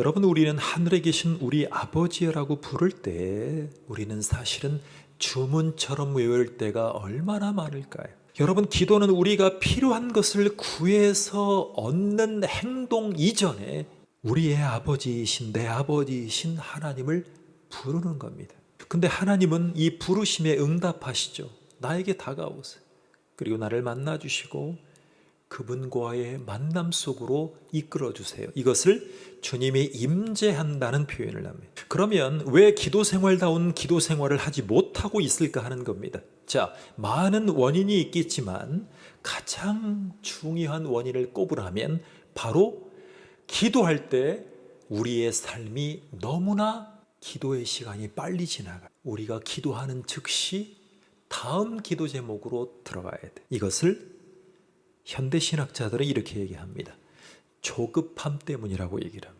여러분 우리는 하늘에 계신 우리 아버지라고 부를 때 우리는 사실은 주문처럼 외울 때가 얼마나 많을까요? 여러분 기도는 우리가 필요한 것을 구해서 얻는 행동 이전에 우리의 아버지이신 내 아버지이신 하나님을 부르는 겁니다. 근데 하나님은 이 부르심에 응답하시죠. 나에게 다가오세요. 그리고 나를 만나 주시고 그분과의 만남 속으로 이끌어 주세요. 이것을 주님이 임재한다는 표현을 합니다. 그러면 왜 기도 생활다운 기도 생활을 하지 못하고 있을까 하는 겁니다. 자, 많은 원인이 있겠지만 가장 중요한 원인을 꼽으라면 바로 기도할 때 우리의 삶이 너무나 기도의 시간이 빨리 지나가. 우리가 기도하는 즉시 다음 기도 제목으로 들어가야 돼. 이것을 현대 신학자들은 이렇게 얘기합니다. 조급함 때문이라고 얘기를 합니다.